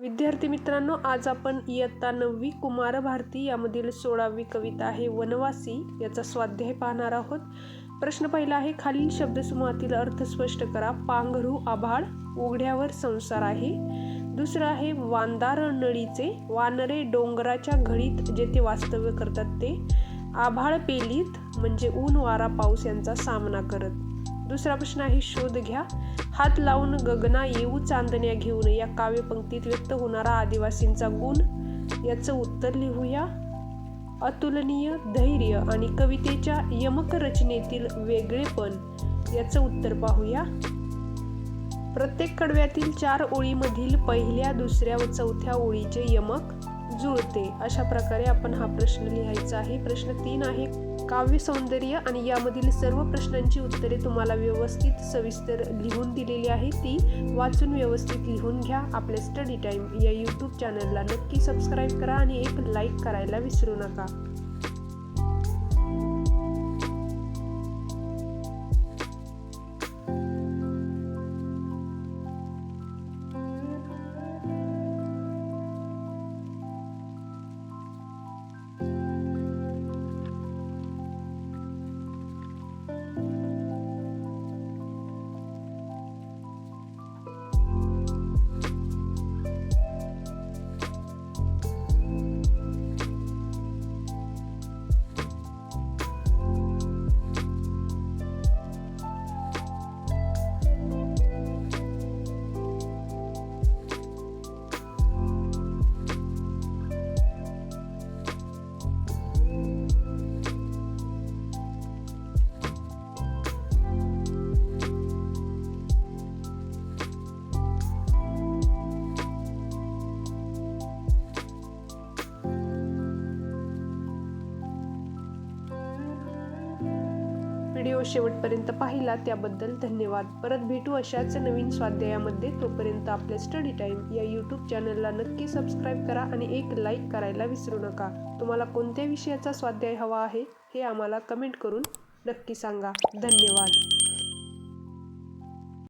विद्यार्थी मित्रांनो आज आपण इयत्ता नववी कुमार भारती यामधील सोळावी कविता आहे वनवासी. याचा स्वाध्याय पाहणार आहोत. प्रश्न पहिला आहे खालील शब्दसमूहातील अर्थ स्पष्ट करा. पांघरू आभाळ उघड्यावर संसार आहे. दुसरं आहे वांदार नळीचे वानरे डोंगराच्या घडीत जेथे वास्तव्य करतात ते. आभाळ पेलीत म्हणजे ऊन वारा पाऊस यांचा सामना करत. दुसरा प्रश्न आहे शोध घ्या. हात लावून गगना येऊ चांदण्या घेऊन. या काव्यपंक्तीत व्यक्त होणारा आदिवासींचा गुण याचं उत्तर लिहूया. अतुलनीय धैर्य आणि कवितेच्या यमक रचनेतील वेगळेपण याचं उत्तर पाहूया. प्रत्येक कडव्यातील चार ओळीमधील पहिल्या दुसऱ्या व चौथ्या ओळीचे यमक जुळते. अशा प्रकारे आपण हा प्रश्न लिहायचा आहे. प्रश्न तीन आहे. काव्य सौंदर्य आणि यामधील सर्व प्रश्नांची उत्तरे तुम्हाला व्यवस्थित सविस्तर लिहून दिलेली आहे. ती वाचून व्यवस्थित लिहून घ्या. आपल्या स्टडी टाईम या यूट्यूब चॅनलला नक्की सबस्क्राईब करा आणि एक लाईक करायला विसरू नका. व्हिडिओ शेवटपर्यंत पाहिला त्याबद्दल धन्यवाद. परत भेटू अशाच नवीन स्वाध्यायामध्ये. तोपर्यंत आपल्या स्टडी टाईम या यूट्यूब चॅनलला नक्की सबस्क्राईब करा आणि एक लाईक करायला विसरू नका. तुम्हाला कोणत्या विषयाचा स्वाध्याय हवा आहे हे आम्हाला कमेंट करून नक्की सांगा. धन्यवाद.